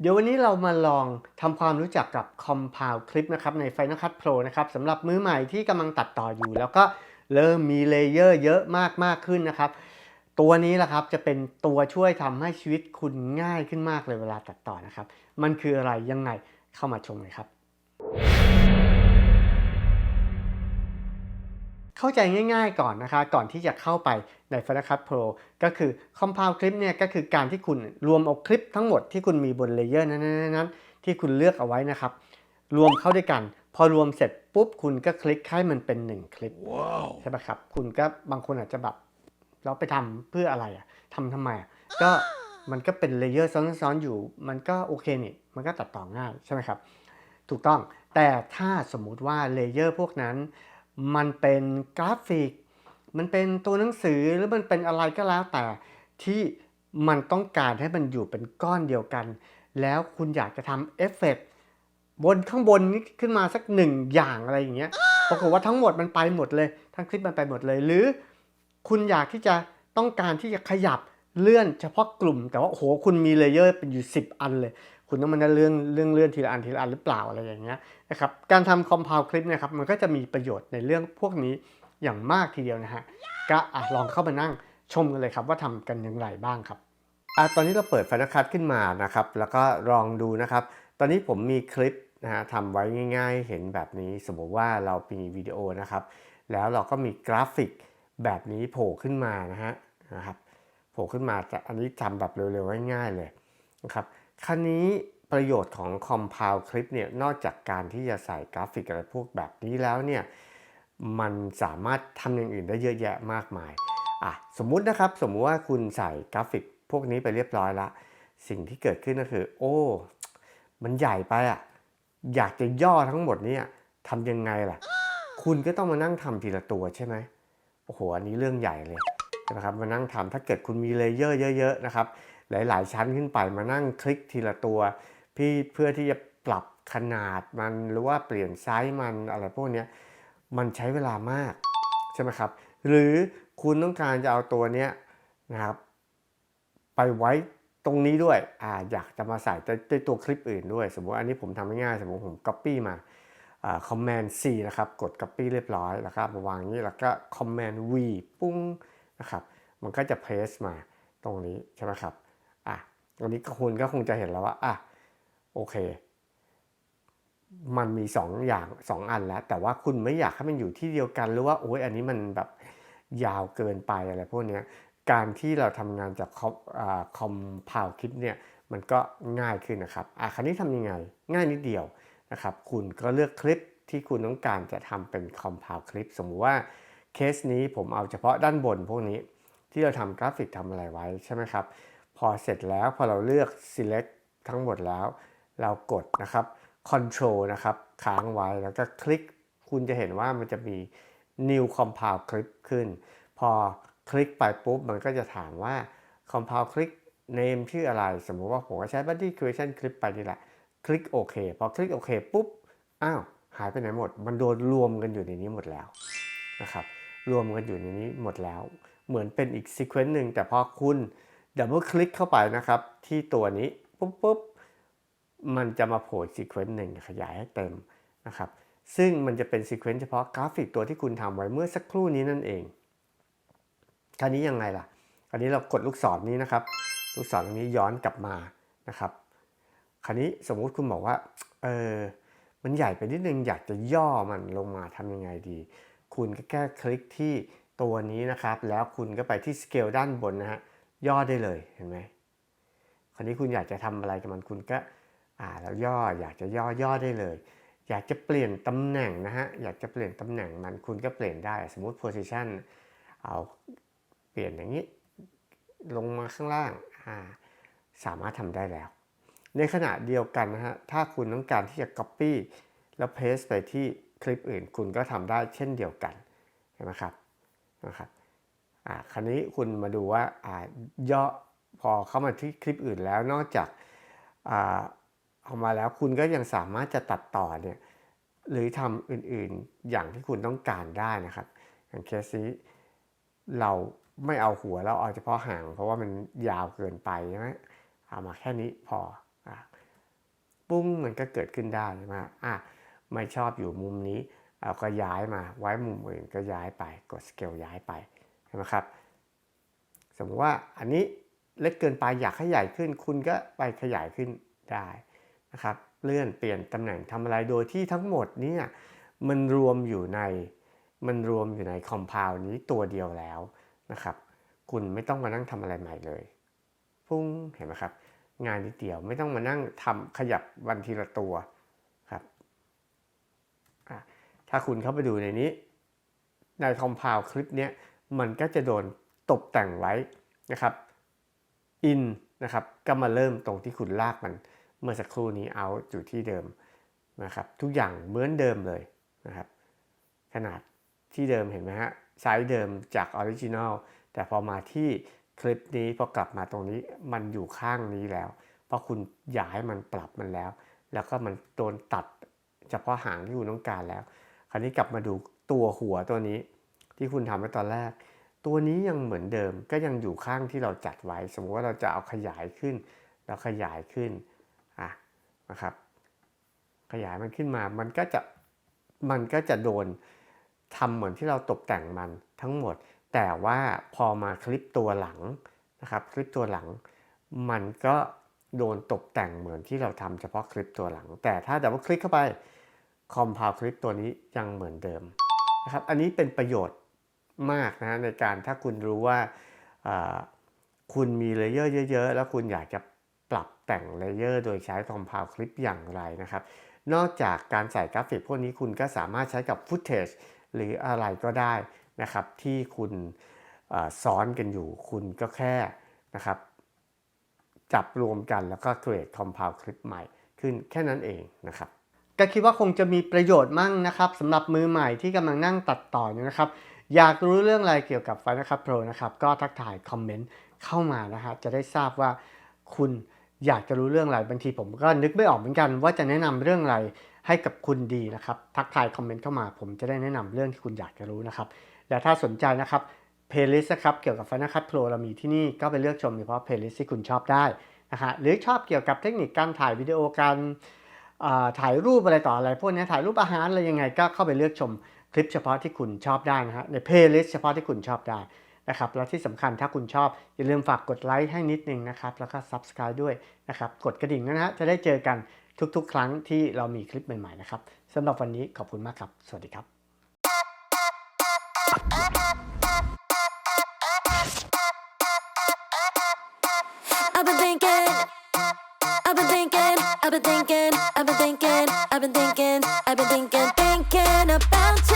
เดี๋ยววันนี้เรามาลองทำความรู้จักกับ Compound Clip นะครับใน Final Cut Pro นะครับสำหรับมือใหม่ที่กำลังตัดต่ออยู่ แล้วก็เริ่มมีเลเยอร์เยอะมากมากขึ้นนะครับ ตัวนี้แหละครับจะเป็นตัวช่วยทำให้ชีวิตคุณง่ายขึ้นมากเลยเวลาตัดต่อนะครับ มันคืออะไรยังไงเข้ามาชมเลยครับ เข้าใจง่ายๆก่อนนะคะ ก่อนที่จะเข้าไปใน Final Cut Pro ก็คือ Compound Clip เนี่ยก็คือการที่คุณรวมเอาคลิปทั้งหมดที่คุณมีบนเลเยอร์นั้นๆๆที่คุณเลือกเอาไว้นะครับ รวมเข้าด้วยกัน พอรวมเสร็จปุ๊บคุณก็คลิกให้มันเป็น 1 คลิป Wow. ใช่ไหมครับ คุณก็บางคนอาจจะแบบเราไปทำเพื่ออะไรอะทำทำไมอะก็มันก็เป็นเลเยอร์ซ้อนๆอยู่ มันก็โอเคนี่มันก็ตัดต่อง่ายใช่ไหมครับ ถูกต้องแต่ถ้าสมมุติว่าเลเยอร์พวกนั้น มันเป็นกราฟิก มันเป็นตัวหนังสือหรือมันเป็นอะไรก็แล้วแต่ที่มันต้องการให้มันอยู่เป็นก้อนเดียวกัน แล้วคุณอยากจะทำเอฟเฟกต์บนข้างบนนี้ขึ้นมาสักหนึ่งอย่างอะไรอย่างเงี้ยปรากฏว่าทั้งหมดมันไปหมดเลย ทั้งคลิปมันไปหมดเลย หรือ คุณอยากที่จะต้องการที่จะขยับเลื่อนเฉพาะกลุ่ม แต่ว่าโอ้โหคุณมีเลเยอร์เป็นอยู่ 10 อันเลย คุณต้องมานั่งเลื่อนเลื่อนเลื่อนทีละอันทีละอันหรือเปล่าอะไรอย่างเงี้ยนะครับการทำคอมเพลคลิปเนี่ยครับมันก็จะมีประโยชน์ในเรื่องพวกนี้อย่างมากทีเดียวนะฮะก็ลองเข้ามานั่งชมกันเลยครับว่าทำกันอย่างไรบ้างครับอตอนนี้เราเปิด Final Cut ขึ้นมานะครับ แล้วก็ลองดูนะครับ ตอนนี้ผมมีคลิปนะฮะทำไว้ง่าย ๆ เห็นแบบนี้ สมมติว่าเรามีวิดีโอนะครับ แล้วเราก็มีกราฟิกแบบนี้โผล่ขึ้นมานะฮะนะครับ โผล่ขึ้นมาแต่อันนี้ทำแบบเร็วๆง่ายๆเลยนะครับ คราวนี้ประโยชน์ของ Compound Clip เนี่ยนอกจากการที่จะใส่กราฟิกอะไรพวกแบบนี้แล้วเนี่ยมันสามารถทำอย่างอื่นได้เยอะแยะมากมายอะสมมุตินะครับสมมุติว่าคุณใส่กราฟิกพวกนี้ไปเรียบร้อยละ สิ่งที่เกิดขึ้นก็คือ โอ้ มันใหญ่ไปอะอยากจะย่อทั้งหมดเนี่ยทำยังไงล่ะ คุณก็ต้องมานั่งทำทีละตัวใช่ไหมโอ้โหอันนี้เรื่องใหญ่เลยนะครับมานั่งทำถ้าเกิดคุณมีเลเยอร์เยอะ ๆ นะครับ หลาย ๆ ชั้นขึ้นไปมานั่งคลิกทีละตัวพี่เพื่อที่จะปรับขนาดมันหรือว่าเปลี่ยนไซส์มันอะไรพวกนี้มันใช้เวลามากใช่ไหมครับ หรือคุณต้องการจะเอาตัวนี้นะครับ ไปไว้ตรงนี้ด้วยอ่าอยากจะมาใส่ในตัวคลิปอื่นด้วย สมมติอันนี้ผมทำง่ายๆสมมติผม Copy มาคอมแมนด์ C นะครับ กด Copy เรียบร้อยแล้วก็มาวางนี้แล้วก็คอมแมนด์ V ปุ้งนะครับ มันก็จะเพสมาตรงนี้ใช่ไหมครับ ตรงนี้คุณก็คงจะเห็นแล้วว่าอะโอเค มันมี2ออย่าง 2 อันแล้ว แต่ว่าคุณไม่อยากให้มันอยู่ที่เดียวกันหรือว่าโอ้ยอันนี้มันแบบยาวเกินไปอะไรพวกนี้การที่เราทำงานจากคอมคอมพาวคลิปเนี่ยมันก็ง่ายขึ้นนะครับอะคราวนี้ทำยังไง ง่ายนิดเดียวนะครับ คุณก็เลือกคลิปที่คุณต้องการจะทำเป็น compound คลิป สมมุติว่าเคสนี้ผมเอาเฉพาะด้านบนพวกนี้ที่เราทำกราฟิกทำอะไรไว้ใช่ไหมครับ พอเสร็จแล้วพอเราเลือก select ทั้งหมดแล้ว เรากดนะครับ control นะครับ ค้างไว้แล้วก็คลิก คุณจะเห็นว่ามันจะมี new compound clip ขึ้น พอคลิกไปปุ๊บ มันก็จะถามว่า compound clip name ชื่ออะไร สมมุติว่าผมก็ใช้ body creation clip ไปนี่แหละ คลิกโอเค พอคลิกโอเคปุ๊บ อ้าว หายไปไหนหมด มันโดนรวมกันอยู่ในนี้หมดแล้วนะครับ รวมกันอยู่ในนี้หมดแล้ว เหมือนเป็นอีกซีเควนต์หนึ่งแต่พอคุณ ดับเบิลคลิกเข้าไปนะครับ ที่ตัวนี้ปุ๊บปุ๊บมันจะมาโผล่ซีเควนต์หนึ่งขยายให้เต็มนะครับ ซึ่งมันจะเป็นซีเควนต์เฉพาะกราฟิกตัวที่คุณทำไว้เมื่อสักครู่นี้นั่นเอง คราวนี้ยังไงล่ะ คราวนี้เรากดลูกศรนี้นะครับ ลูกศรตรงนี้ย้อนกลับมานะครับ คราวนี้สมมุติคุณบอกว่า เออ มันใหญ่ไปนิดนึงอยากจะย่อมันลงมาทำยังไงดี คุณก็แค่คลิกที่ตัวนี้นะครับ แล้วคุณก็ไปที่สเกลด้านบนนะฮะ ย่อได้เลยเห็นไหมคราวนี้คุณอยากจะทำอะไรกับมันคุณก็อ่าแล้วย่ออยากจะย่อย่อได้เลย อยากจะเปลี่ยนตำแหน่งนะฮะอยากจะเปลี่ยนตำแหน่งมันคุณก็เปลี่ยนได้สมมุติ position เอาเปลี่ยนอย่างนี้ลงมาข้างล่างอ่าสามารถทำได้แล้ว ในขณะเดียวกันนะฮะถ้าคุณต้องการที่จะ Copy แล้ว Paste ไปที่คลิปอื่น คุณก็ทำได้เช่นเดียวกันเห็นไหมครับนะครับ อ่าคราวนี้คุณมาดูว่าอ่าย่อพอเข้ามาที่คลิปอื่นแล้วนอกจากอ่าเอามาแล้วคุณก็ยังสามารถจะตัดต่อเนี่ยหรือทำอื่นๆอย่างที่คุณต้องการได้นะครับ อย่างเคสนี้เราไม่เอาหัวเราเอาเฉพาะหาง เพราะว่ามันยาวเกินไปใช่ไหมเอามาแค่นี้พอปุ้งมันก็เกิดขึ้นได้ใช่ไหมอะไม่ชอบอยู่มุมนี้ เอาก็ย้ายมาไว้มุมอื่นก็ย้ายไปกดสเกลย้ายไป ใช่ไหมครับ สมมติว่าอันนี้เล็กเกินไปอยากให้ใหญ่ขึ้น คุณก็ไปขยายขึ้นได้นะครับ เลื่อนเปลี่ยนตำแหน่งทำอะไรโดยที่ทั้งหมดเนี่ยมันรวมอยู่ในมันรวมอยู่ในคอมเพลนี้ตัวเดียวแล้วนะครับ คุณไม่ต้องมานั่งทำอะไรใหม่เลย พุ่งเห็นไหมครับ งานนิดเดียวไม่ต้องมานั่งทำขยับวันทีละตัวครับถ้าคุณเข้าไปดูในนี้ในคอมเพลคลิปเนี้ย มันก็จะโดนตกแต่งไว้นะครับ in นะครับก็มาเริ่มตรงที่คุณลากมันเมื่อสักครู่นี้ out อยู่ที่เดิมนะครับ ทุกอย่างเหมือนเดิมเลยนะครับ ขนาดที่เดิมเห็นไหมฮะไซส์เดิมจากออริจินอลแต่พอมาที่คลิปนี้พอกลับมาตรงนี้มันอยู่ข้างนี้แล้ว เพราะคุณย้ายมันปรับมันแล้ว แล้วก็มันโดนตัดเฉพาะหางที่คุณต้องการแล้ว คราวนี้กลับมาดูตัวหัวตัวนี้ ที่คุณทำไว้ตอนแรก ตัวนี้ยังเหมือนเดิมก็ยังอยู่ข้างที่เราจัดไว้ สมมติว่าเราจะเอาขยายขึ้นแล้วขยายขึ้นอะนะครับ ขยายมันขึ้นมามันก็จะมันก็จะโดนทำเหมือนที่เราตกแต่งมันทั้งหมด แต่ว่าพอมาคลิปตัวหลังนะครับ คลิปตัวหลัง มันก็โดนตกแต่งเหมือนที่เราทำเฉพาะคลิปตัวหลัง แต่ถ้าดับเบิลคลิกเข้าไปคอมพาวคลิปตัวนี้ยังเหมือนเดิมนะครับ อันนี้เป็นประโยชน์ มากนะในการถ้าคุณรู้ว่าคุณมีเลเยอร์เยอะ ๆ แล้วคุณอยากจะปรับแต่งเลเยอร์โดยใช้คอมพาวคลิปอย่างไรนะครับ นอกจากการใส่กราฟิกพวกนี้คุณก็สามารถใช้กับฟุตเทจหรืออะไรก็ได้นะครับ ที่คุณซ้อนกันอยู่ คุณก็แค่นะครับ จับรวมกันแล้วก็ create compound คลิปใหม่ขึ้นแค่นั้นเองนะครับก็คิดว่าคงจะมีประโยชน์มั่งนะครับสำหรับมือใหม่ที่กำลังนั่งตัดต่ออยู่นะครับ อยากรู้เรื่องอะไรเกี่ยวกับ Final Cut Pro นะครับ ก็ทักทายคอมเมนต์เข้ามานะฮะจะได้ทราบว่าคุณอยากจะรู้เรื่องอะไรบางทีผมก็นึกไม่ออกเหมือนกัน ว่าจะแนะนำเรื่องอะไรให้กับคุณดีนะครับ ทักทายคอมเมนต์เข้ามา ผมจะได้แนะนำเรื่องที่คุณอยากจะรู้นะครับ และถ้าสนใจนะครับเพลย์ลิสต์นะครับเกี่ยวกับ Final Cut Pro เรามีที่นี่ก็ไปเลือกชมเฉพาะเพลย์ลิสต์ที่คุณชอบได้นะฮะหรือชอบเกี่ยวกับเทคนิคการถ่ายวิดีโอการถ่ายรูปอะไรต่ออะไร พวกนี้ถ่ายรูปอาหารอะไรยังไงก็เข้าไปเลือกชม คลิปเฉพาะที่คุณชอบได้นะฮะในเพลย์ลิสต์เฉพาะที่คุณชอบได้นะครับแล้วที่สำคัญถ้าคุณชอบ อย่าลืมฝากกดไลค์ให้นิดนึงนะครับ แล้วก็ Subscribe ด้วยนะครับกดกระดิ่งนะฮะจะได้เจอกันทุกๆ ครั้งที่เรามีคลิปใหม่ๆนะครับสำหรับวันนี้ขอบคุณมากครับ สวัสดีครับ I've been thinking, I've been thinking, I've been thinking, I've been thinking, about.